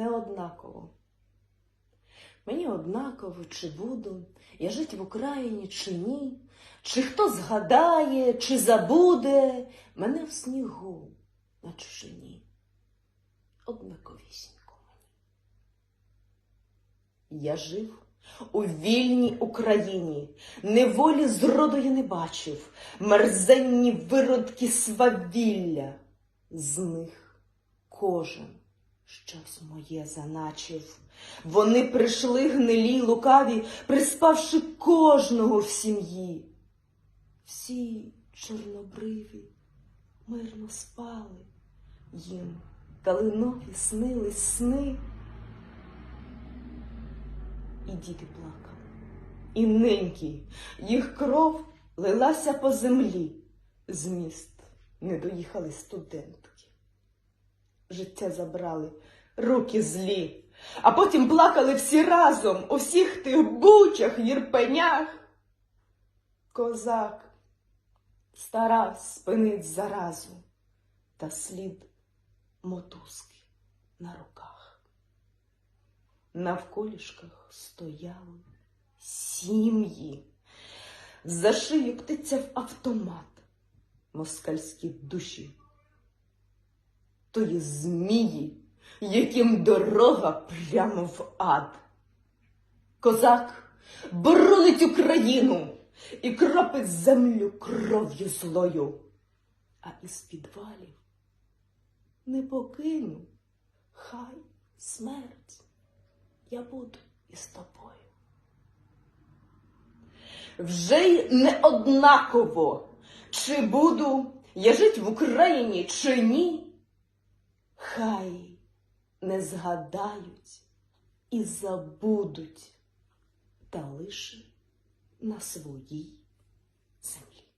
не однаково. Мені однаково, чи буду я жить в Україні, чи ні, чи хто згадає, чи забуде мене в снігу на чужині. Однаковісінько мені. Я жив у вільній Україні, неволі зроду я не бачив, мерзенні виродки свавілля, з них кожен щось моє заначив. Вони прийшли гнилі, лукаві, приспавши кожного в сім'ї. Всі чорнобриві мирно спали, їм калинові снились сни. І діти плакали, і ненькі, їх кров лилася по землі. З міст не доїхали студентки. Життя забрали руки злі, а потім плакали всі разом у всіх тих бучах, єрпенях. Козак старав спинить заразу та слід мотузки на руках. Навколішках стояли сім'ї, за шию птиця в автомат, москальські душі, тої змії, яким дорога прямо в ад. Козак боронить Україну і кропить землю кров'ю злою, а із підвалів не покину, хай смерть, я буду із тобою. Вже й не однаково, чи буду я жить в Україні, чи ні. Хай не згадають і забудуть, та лише на своїй землі.